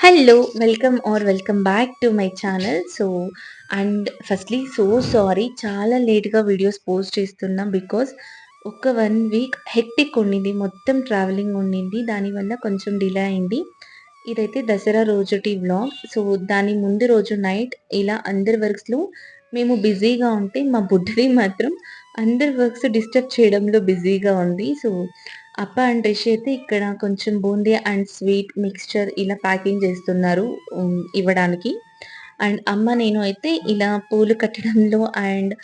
Hello! Welcome are welcome back to my channel. So, and firstly so sorry చాలా లేట్‌గా videos post చేస్తున్నా. Because ఒక one week hectic ఉండింది. మొత్తం travelling ఉండింది. దానివల్ల కొంచెం డిలే అయింది. ఇదైతే దసరా రోజుటి వ్లాగ్. సో, దాని ముందు రోజు నైట్ ఇలా అందరి వర్క్స్‌లో మేము బిజీగా ఉంటే, మా బుడ్డది మాత్రం అందరి వర్క్స్ డిస్టర్బ్ చేయడంలో బిజీగా ఉంది. సో, అప్ప అండ్ రిషి అయితే ఇక్కడ కొంచెం బూందీ అండ్ స్వీట్ మిక్స్చర్ ఇలా ప్యాకింగ్ చేస్తున్నారు ఇవ్వడానికి. అండ్ అమ్మ, నేను అయితే ఇలా పూలు కట్టడంలో అండ్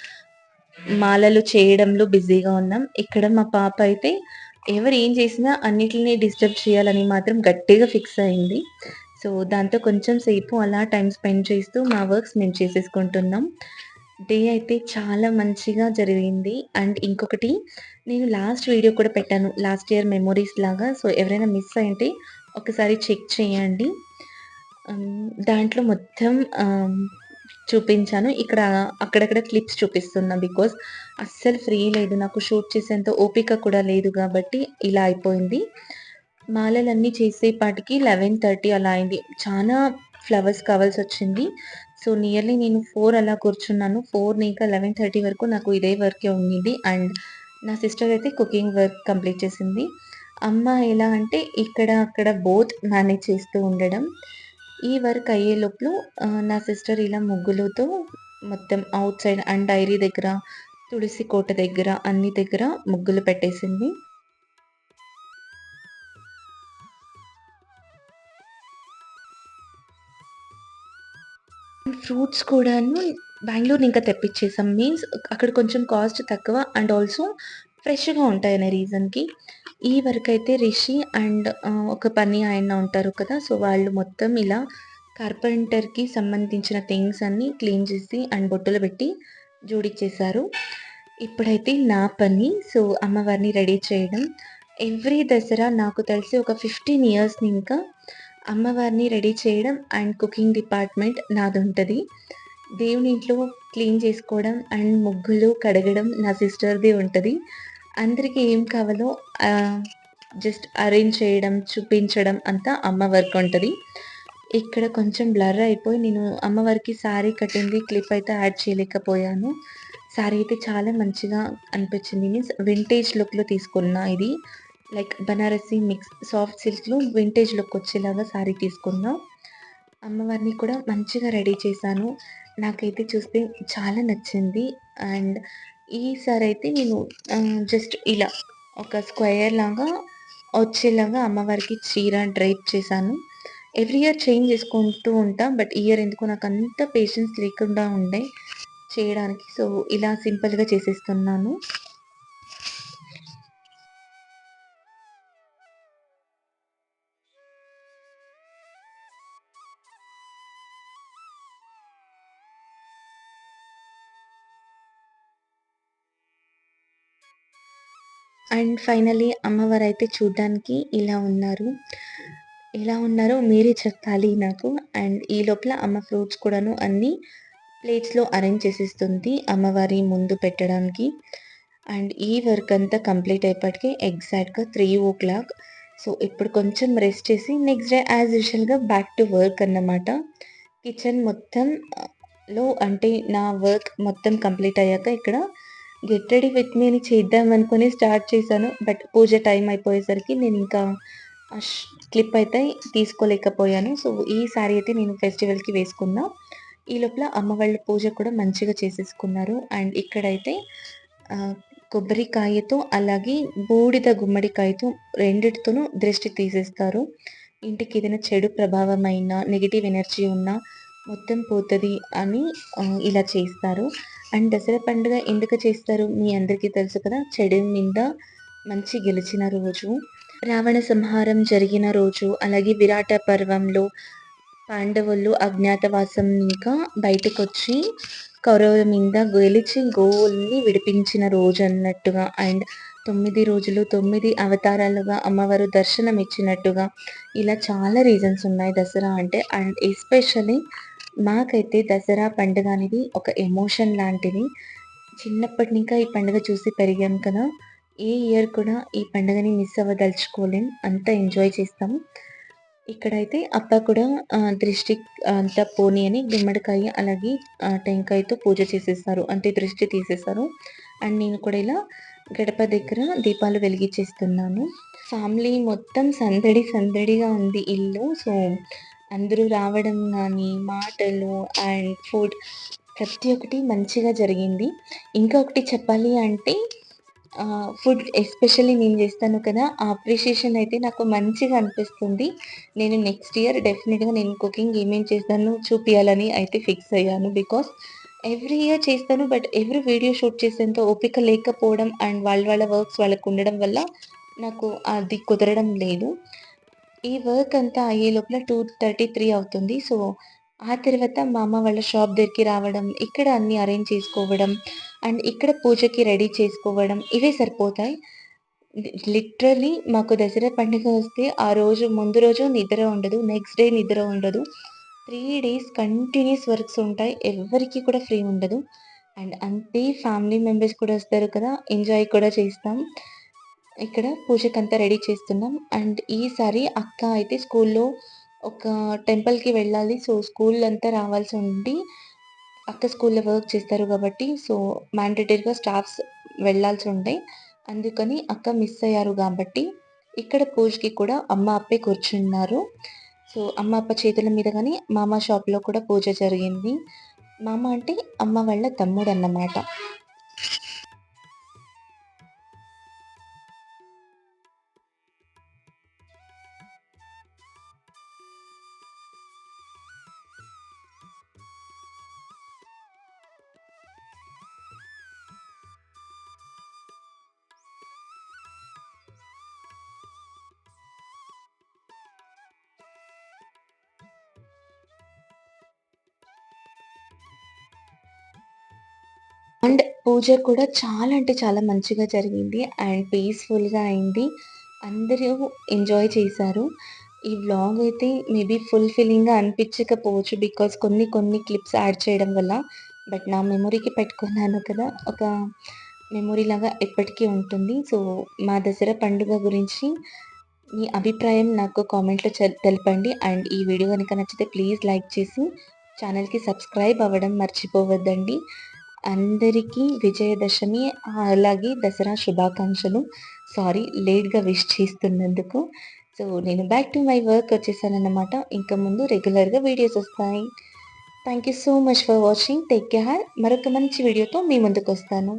మాలలు చేయడంలో బిజీగా ఉన్నాం. ఇక్కడ మా పాప అయితే ఎవరు ఏం చేసినా అన్నిటిని డిస్టర్బ్ చేయాలని మాత్రం గట్టిగా ఫిక్స్ అయింది. సో, దాంతో కొంచెం సేపు అలా టైం స్పెండ్ చేస్తూ మా వర్క్స్ మేము చేసేసుకుంటున్నాం. డే అయితే చాలా మంచిగా జరిగింది. అండ్ ఇంకొకటి నేను లాస్ట్ వీడియో కూడా పెట్టాను. లాస్ట్ ఇయర్ మెమొరీస్ లాగా. సో, ఎవరైనా మిస్ అయ్యుంటే ఒకసారి చెక్ చేయండి. దాంట్లో మొత్తం చూపించాను. ఇక్కడ అక్కడక్కడ క్లిప్స్ చూపిస్తున్నా. బికాజ్ అస్సలు ఫ్రీ లేదు. నాకు షూట్ చేసేంత ఓపిక కూడా లేదు కాబట్టి ఇలా అయిపోయింది. మాలలన్నీ చేసేపాటికి 11:30 అలా అయింది. చాలా ఫ్లవర్స్ కావాల్సొచ్చింది. సో, నియర్లీ నేను ఫోర్ అలా కూర్చున్నాను. ఫోర్ ఇంకా 11:30 వరకు నాకు ఇదే వర్కే ఉండింది. అండ్ నా సిస్టర్ అయితే కుకింగ్ వర్క్ కంప్లీట్ చేసింది. అమ్మ ఎలా అంటే ఇక్కడ, అక్కడ బోత్ మేనేజ్ చేస్తూ ఉండడం. ఈ వర్క్ అయ్యే లోపల నా సిస్టర్ ఇలా ముగ్గులతో మొత్తం అవుట్ సైడ్ అండ్ డైరీ దగ్గర, తులసి కోట దగ్గర, అన్ని దగ్గర ముగ్గులు పెట్టేసింది. ఫ్రూట్స్ కూడాను బెంగళూరు ఇంకా తెప్పించేసాం మీన్స్ అక్కడ కొంచెం కాస్ట్ తక్కువ అండ్ ఆల్సో ఫ్రెష్‌గా ఉంటాయి అనే రీజన్‌కి. ఈ వరకు అయితే రిషి అండ్ ఒక పని ఆయన ఉంటారు కదా! సో, వాళ్ళు మొత్తం ఇలా కార్పెంటర్‌కి సంబంధించిన థింగ్స్ అన్నీ క్లీన్ చేసి అండ్ బొట్టులు పెట్టి జోడిచ్చేశారు. ఇప్పుడైతే నా పని. సో, అమ్మవారిని రెడీ చేయడం. ఎవ్రీ దసరా నాకు తెలిసి ఒక 15 ఇయర్స్ ఇంకా అమ్మవారిని రెడీ చేయడం అండ్ కుకింగ్ డిపార్ట్‌మెంట్ నాది ఉంటుంది దేవుని ఇంట్లో క్లీన్ చేసుకోవడం అండ్ ముగ్గులు కడగడం నా సిస్టర్‌ది ఉంటుంది అందరికి ఏం కావాలో జస్ట్ అరేంజ్ చేయడం, చూపించడం అంతా అమ్మ వర్క్ ఉంటుంది ఇక్కడ కొంచెం బ్లర్ అయిపోయి నేను అమ్మవారికి శారీ కట్టింది క్లిప్ అయితే యాడ్ చేయలేకపోయాను. శారీ అయితే చాలా మంచిగా అనిపించింది. మీన్స్ వింటేజ్ లుక్‌లో తీసుకున్నా ఇది. లైక్ బనారసి మిక్స్ సాఫ్ట్ సిల్క్‌లో వింటేజ్ లుక్ వచ్చేలాగా శారీ తీసుకుందాం అమ్మవారిని కూడా మంచిగా రెడీ చేశాను. నాకైతే చూస్తే చాలా నచ్చింది. అండ్ ఈసారి అయితే నేను జస్ట్ ఇలా ఒక స్క్వేర్ లాగా వచ్చేలాగా అమ్మవారికి చీర డ్రైప్ చేశాను. ఎవ్రీ ఇయర్ చేంజ్ చేసుకుంటూ ఉంటా. బట్ ఇయర్ ఎందుకో నాకు అంత పేషెన్స్ లేకుండా ఉండే చేయడానికి. సో, ఇలా సింపుల్‌గా చేసేస్తున్నాను. అండ్ ఫైనల్లీ అయితే చూడ్డానికి ఇలా ఉన్నారు. ఎలా ఉన్నారో మీరే చెప్పాలి నాకు. అండ్ ఈ లోపల అమ్మ ఫ్రూట్స్ కూడాను అన్నీ ప్లేట్స్‌లో అరేంజ్ చేసేస్తుంది అమ్మవారి ముందు పెట్టడానికి. అండ్ ఈ వర్క్ అంతా కంప్లీట్ అయ్యేపాటికి ఎగ్జాక్ట్‌గా 3:00 సో, ఇప్పుడు కొంచెం రెస్ట్ చేసి నెక్స్ట్ డే యాజ్ యూజువల్‌గా బ్యాక్ టు వర్క్ అన్నమాట. కిచెన్ మొత్తం లో అంటే నా వర్క్ మొత్తం కంప్లీట్ అయ్యాక ఇక్కడ గెట్టడి విత్ మీని చేద్దాం అనుకుని స్టార్ట్ చేశాను. బట్ పూజ టైం అయిపోయేసరికి నేను ఇంకా క్లిప్ అయితే తీసుకోలేకపోయాను. సో, ఈ శారీ అయితే నేను ఫెస్టివల్‌కి వేసుకున్నా. ఈ లోపల అమ్మ వాళ్ళు పూజ కూడా మంచిగా చేసేసుకున్నారు. అండ్ ఇక్కడైతే కొబ్బరికాయతో అలాగే బూడిద గుమ్మడికాయతో రెండిటితోనూ దృష్టి తీసేస్తారు. ఇంటికి ఏదైనా చెడు ప్రభావమైన, నెగిటివ్ ఎనర్జీ ఉన్నా మొత్తం పోతుంది అని ఇలా చేస్తారు. అండ్ దసరా పండుగ ఎందుకు చేస్తారు మీ అందరికీ తెలుసు కదా! చెడు మీద మంచి గెలిచిన రోజు. రావణ సంహారం జరిగిన రోజు. అలాగే విరాట పర్వంలో పాండవులు అజ్ఞాతవాసం ఇంకా బయటకొచ్చి కౌరవుల మీద గెలిచి గోవుల్ని విడిపించిన రోజు అన్నట్టుగా అండ్ తొమ్మిది రోజులు తొమ్మిది అవతారాలుగా అమ్మవారు దర్శనం ఇచ్చినట్టుగా ఇలా చాలా రీజన్స్ ఉన్నాయి దసరా అంటే. అండ్ ఎస్పెషల్లీ మాకైతే దసరా పండుగ అనేది ఒక ఎమోషన్ లాంటిది. చిన్నప్పటి నుంచి ఈ పండుగ చూసి పెరిగాం కదా! ఏ ఇయర్ కూడా ఈ పండుగని మిస్ అవ్వదలుచుకోలేం. అంత ఎంజాయ్ చేస్తాం. ఇక్కడైతే అప్ప కూడా దృష్టి అంతా పోనీ అని గుమ్మడికాయ అలాగే టెంకాయతో పూజ చేసేస్తారు. అంటే దృష్టి తీసేస్తారు. అండ్ నేను కూడా ఇలా గడప దగ్గర దీపాలు వెలిగించేస్తున్నాను. ఫ్యామిలీ మొత్తం సందడి సందడిగా ఉంది ఇల్లు. సో, అందరూ రావడం కానీ మాటలు అండ్ ఫుడ్ ప్రతి ఒక్కటి మంచిగా జరిగింది. ఇంకా ఒకటి చెప్పాలి అంటే ఫుడ్ ఎస్పెషల్లీ నేను చేస్తాను కదా! ఆ అప్రిషియేషన్ అయితే నాకు మంచిగా అనిపిస్తుంది. నేను నెక్స్ట్ ఇయర్ డెఫినెట్గా నేను కుకింగ్ ఏమేమి చేస్తాను చూపించాలని అయితే ఫిక్స్ అయ్యాను. బికాస్ ఎవ్రీ ఇయర్ చేస్తాను. బట్ ఎవ్రీ వీడియో షూట్ చేసేంత ఓపిక లేకపోవడం అండ్ వాళ్ళ వాళ్ళ వర్క్స్ వాళ్ళకు ఉండడం వల్ల నాకు అది కుదరడం లేదు. ఈ వర్క్ అంతా అయ్యే లోపల 2:33 అవుతుంది. సో, ఆ తర్వాత మా అమ్మ వాళ్ళ షాప్ దగ్గరికి రావడం, ఇక్కడ అన్నీ అరేంజ్ చేసుకోవడం అండ్ ఇక్కడ పూజకి రెడీ చేసుకోవడం ఇవే సరిపోతాయి. లిటరలీ మాకు దసరా పండుగ వస్తే ఆ రోజు ముందు రోజు నిద్ర ఉండదు. నెక్స్ట్ డే నిద్ర ఉండదు. త్రీ డేస్ కంటిన్యూస్ వర్క్స్ ఉంటాయి. ఎవ్వరికీ కూడా ఫ్రీ ఉండదు. అండ్ అంతే ఫ్యామిలీ మెంబర్స్ కూడా వస్తారు కదా! ఎంజాయ్ కూడా చేస్తాం. ఇక్కడ పూజకంతా రెడీ చేస్తున్నాం. అండ్ ఈసారి అక్క అయితే స్కూల్లో ఒక టెంపుల్‌కి వెళ్ళాలి. సో, స్కూల్ అంతా రావాల్సి ఉండి అక్క స్కూల్‌లో వర్క్ చేస్తారు కాబట్టి సో, మ్యాండేటరీగా స్టాఫ్స్ వెళ్ళాల్సి ఉంటాయి అందుకని అక్క మిస్ అయ్యారు కాబట్టి ఇక్కడ పూజకి కూడా అమ్మ, అప్పే కూర్చున్నారు. సో, అమ్మ, అప్ప చేతుల మీద కానీ మామ షాప్‌లో కూడా పూజ జరిగింది. మామ అంటే అమ్మ వాళ్ళ తమ్ముడన్నమాట. అన్నమాట పూజ కూడా చాలా అంటే చాలా మంచిగా జరిగింది. అండ్ పీస్‌ఫుల్‌గా అయింది. అందరూ ఎంజాయ్ చేశారు. ఈ వ్లాగ్ అయితే మేబీ ఫుల్‌ఫిల్లింగ్‌గా అనిపించకపోవచ్చు. బికాస్ కొన్ని కొన్ని క్లిప్స్ యాడ్ చేయడం వల్ల. బట్ నా మెమొరీకి పెట్టుకున్నాను కదా! ఒక మెమొరీ లాగా ఎప్పటికీ ఉంటుంది. సో, మా దసరా పండుగ గురించి మీ అభిప్రాయం నాకు కామెంట్‌లో తెలపండి. అండ్ ఈ వీడియో కనుక నచ్చితే ప్లీజ్ లైక్ చేసి ఛానల్‌కి సబ్స్క్రైబ్ అవ్వడం మర్చిపోవద్దండి. అందరికీ విజయదశమి అలాగే దసరా శుభాకాంక్షలు. సారీ లేట్‌గా విష్ చేస్తున్నందుకు. సో, నేను బ్యాక్ టు మై వర్క్ వచ్చేసానన్నమాట. ఇంక ముందు రెగ్యులర్‌గా వీడియోస్ వస్తాయి. Thank you so much for watching. Take care. మరొక మంచి వీడియోతో మీ ముందుకొస్తాను.